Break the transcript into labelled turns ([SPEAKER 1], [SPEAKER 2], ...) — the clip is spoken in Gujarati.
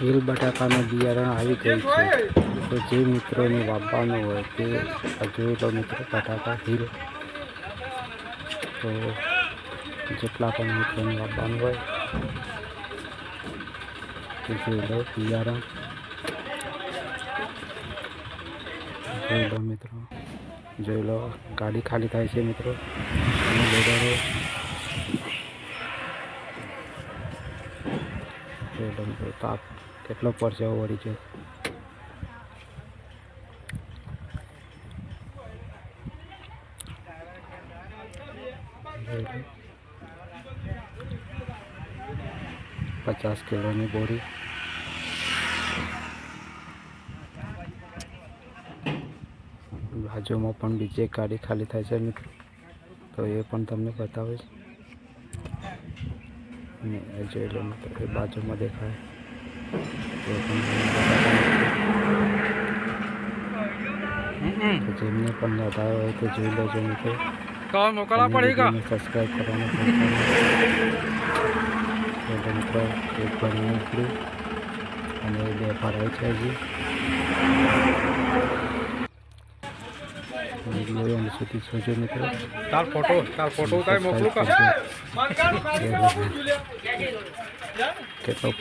[SPEAKER 1] હિલ બટાકાનું બિયારણ આવી ગયું છે. તો જે મિત્રોને વાવવાનું હોય તે જોઈ લો મિત્રો, બટાકા, હિલ. તો જેટલા પણ મિત્રોને વાવવાનું હોય તે જોઈ લો બિયારણ. જોઈ લો મિત્રો. જોઈ લો, ગાડી ખાલી થાય છે મિત્રો. અને લો મિત્રો તાપ કેટલો પરસેવો વળી છે પચાસ કિલોની બોરી બાજુમાં પણ બીજી ગાડી ખાલી થાય છે મિત્રો તો એ પણ તમને બતાવીશ અને અજય એ બાજુમાં દેખાય. જેમને પણ નોંધાયો હોય તો જોઈ લેજો મિત્રો
[SPEAKER 2] મોકલવા પડેગા
[SPEAKER 1] સબસ્ક્રાઇબ કરવાનું મિત્રો એક ભણી અને બે ભરાય છે હજી.
[SPEAKER 2] regularly on the city social
[SPEAKER 1] media. তার ফটো
[SPEAKER 2] তার ফটো তাই মোকলো কা কত